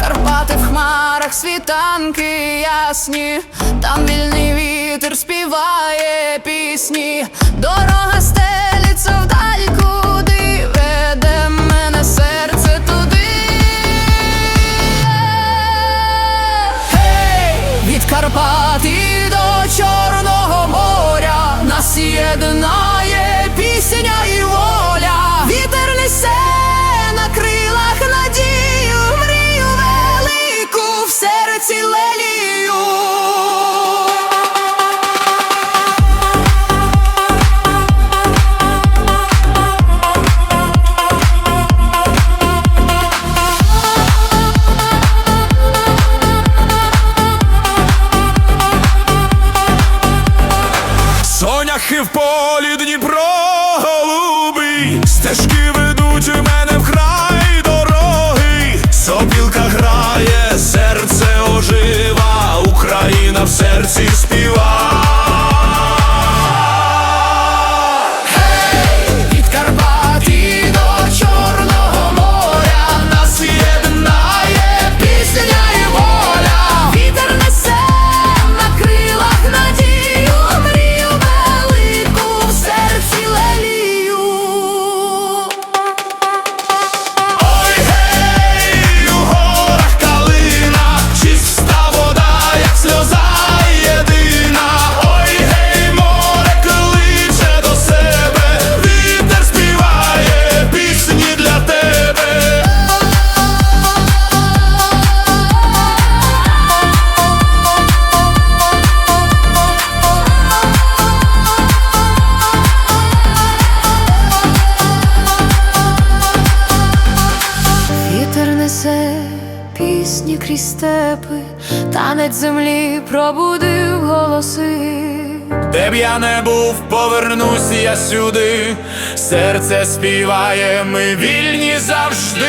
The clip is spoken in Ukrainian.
Карпати в хмарах світанки ясні, там вільний вітер співає пісні. Дорога полі Дніпро голубий, стежки ведуть у мене в храм. пісні крізь степи, танець землі пробудив голоси, де б я не був, повернусь я сюди, серце співає, ми вільні завжди.